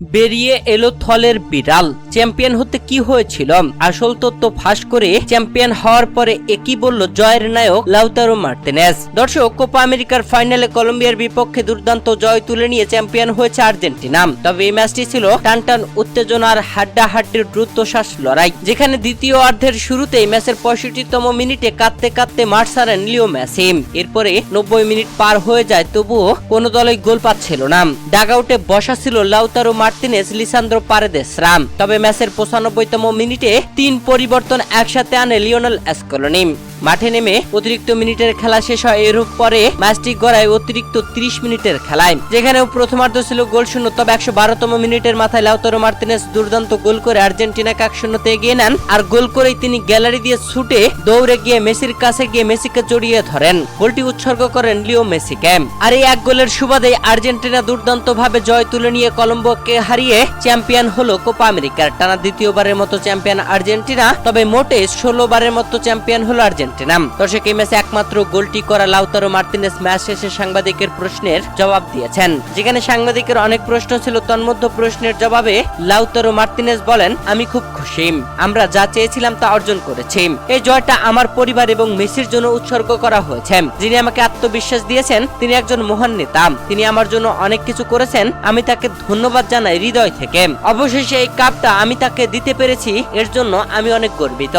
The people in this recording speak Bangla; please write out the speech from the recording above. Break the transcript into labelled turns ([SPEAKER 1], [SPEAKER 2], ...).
[SPEAKER 1] বেরিয়ে এলো থলের বিড়াল। চ্যাম্পিয়ন হতে কি হয়েছিল? আসল তথ্য ফাঁস করে চ্যাম্পিয়ন হওয়ার পরে একই বলল জয়ের নায়ক লাউতারো মার্টিনেস দর্শক, কোপা আমেরিকার ফাইনালে কলম্বিয়ার বিপক্ষে দুর্দান্ত জয় তুলে নিয়ে চ্যাম্পিয়ন হয়েছে আর্জেন্টিনা। তবে এই ম্যাচটি ছিল টানটান উত্তেজনার হাড্ডাহাড্ডির দ্রুতশ্বাস লড়াই, যেখানে দ্বিতীয় অর্ধের শুরুতেই ম্যাচের পঁয়ষট্টিতম মিনিটে কাঁদতে কাঁদতে মাঠ ছাড়েন লিও মেসি। এরপরে নব্বই মিনিট পার হয়ে যায়, তবুও কোনো দলই গোল পাচ্ছিল না। ডাগআউটে বসা ছিল লাউতারো মার্টিনেস লিসান্দ্রো পারেদেস রাম তবে ম্যাচের পঁচানব্বইতম মিনিটে তিন পরিবর্তন একসাথে আনে লিওনেল এসকলোনি মাঠে নেমে অতিরিক্ত মিনিটের খেলা শেষ হয় এর পরে ম্যাচটি গড়ায় অতিরিক্ত 30 মিনিটের খেলায়। যেখানেও প্রথমার্ধ ছিল গোল শূন্য, তবে একশো বারোতম মিনিটের মাথায় লাউতারো মার্তিনেস দুর্দান্ত গোল করে আর্জেন্টিনাকে এক শূন্যতে এগিয়ে নেন আর গোল করেই তিনি গ্যালারি দিয়ে ছুটে দৌড়ে গিয়ে মেসির কাছে গিয়ে মেসিকে জড়িয়ে ধরেন। গোলটি উৎসর্গ করেন লিও মেসিকে আর এই এক গোলের সুবাদে আর্জেন্টিনা দুর্দান্ত ভাবে জয় তুলে নিয়ে কলম্বোকে হারিয়ে চ্যাম্পিয়ন হলো কোপা আমেরিকার। টানা দ্বিতীয়বারের মতো চ্যাম্পিয়ন আর্জেন্টিনা, তবে মোটে ষোলো বারের মতো চ্যাম্পিয়ন হলো আর্জেন্টিনা দর্শক, এই ম্যাচে একমাত্র গোলটি করা লাউতারো মার্তিনেস ম্যাচ শেষে সাংবাদিকের প্রশ্নের জবাব দিয়েছেন। যেখানে সাংবাদিকের অনেক প্রশ্ন ছিল, তন্মধ্য প্রশ্নের জবাবে লাউতারো মার্তিনেস বলেন, আমি খুব খুশি। আমরা যা চেয়েছিলাম তা অর্জন করেছি। এই জয়টা আমার পরিবার এবং মেসির জন্য উৎসর্গ করা হয়েছে। যিনি আমাকে আত্মবিশ্বাস দিয়েছেন, তিনি একজন মহান নেতা। তিনি আমার জন্য অনেক কিছু করেছেন, আমি তাকে ধন্যবাদ জানাই হৃদয় থেকে। অবশেষে এই কাপটা আমি তাকে দিতে পেরেছি, এর জন্য আমি অনেক গর্বিত।